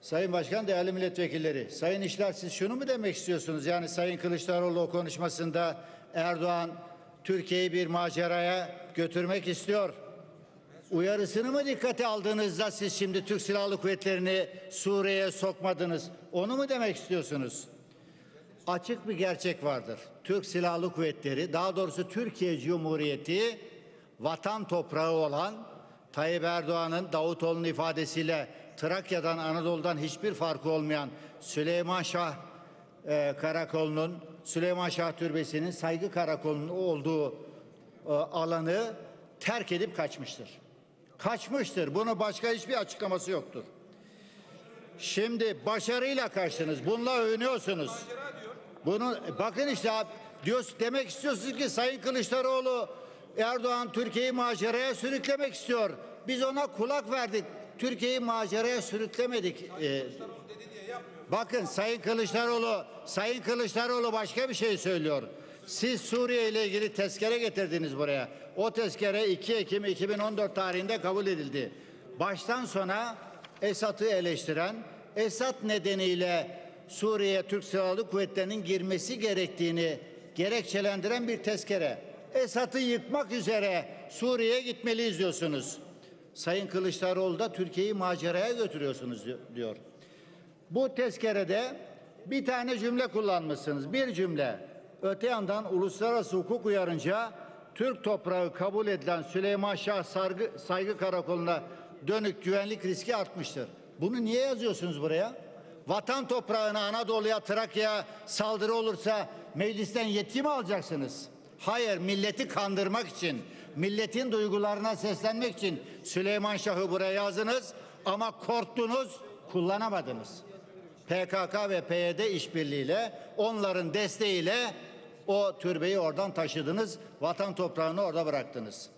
Sayın Başkan, değerli milletvekilleri, Sayın İşler siz şunu mu demek istiyorsunuz? Yani Sayın Kılıçdaroğlu o konuşmasında Erdoğan Türkiye'yi bir maceraya götürmek istiyor. Uyarısını mı dikkate aldığınızda siz şimdi Türk Silahlı Kuvvetleri'ni Suriye'ye sokmadınız? Onu mu demek istiyorsunuz? Açık bir gerçek vardır. Türk Silahlı Kuvvetleri, daha doğrusu Türkiye Cumhuriyeti vatan toprağı olan Tayyip Erdoğan'ın Davutoğlu'nun ifadesiyle Trakya'dan Anadolu'dan hiçbir farkı olmayan Süleyman Şah e, Karakolu'nun Süleyman Şah Türbesi'nin saygı karakolunun olduğu e, alanı terk edip kaçmıştır. Kaçmıştır. Bunu başka hiçbir açıklaması yoktur. Şimdi başarıyla kaçtınız. Bununla övünüyorsunuz. Bunu bakın işte abi, demek istiyorsunuz ki Sayın Kılıçdaroğlu Erdoğan Türkiye'yi maceraya sürüklemek istiyor. Biz ona kulak verdik. Türkiye'yi maceraya sürüklemedik. Ee, bakın Sayın Kılıçdaroğlu Sayın Kılıçdaroğlu başka bir şey söylüyor. Siz Suriye ile ilgili tezkere getirdiniz buraya. O tezkere 2 Ekim 2014 tarihinde kabul edildi. Baştan sona Esad'ı eleştiren, Esad nedeniyle Suriye'ye Türk Silahlı Kuvvetleri'nin girmesi gerektiğini gerekçelendiren bir tezkere. Esad'ı yıkmak üzere Suriye'ye gitmeliyiz diyorsunuz. Sayın Kılıçdaroğlu da Türkiye'yi maceraya götürüyorsunuz diyor. Bu tezkerede bir tane cümle kullanmışsınız. Bir cümle. Öte yandan uluslararası hukuk uyarınca Türk toprağı kabul edilen Süleyman Şah Sargı, Saygı Karakolu'na dönük güvenlik riski artmıştır. Bunu niye yazıyorsunuz buraya? Vatan toprağına, Anadolu'ya, Trakya'ya saldırı olursa meclisten yetki mi alacaksınız? Hayır, milleti kandırmak için, milletin duygularına seslenmek için Süleyman Şah'ı buraya yazdınız ama korktunuz, kullanamadınız. PKK ve PYD işbirliğiyle, onların desteğiyle o türbeyi oradan taşıdınız, vatan toprağını orada bıraktınız.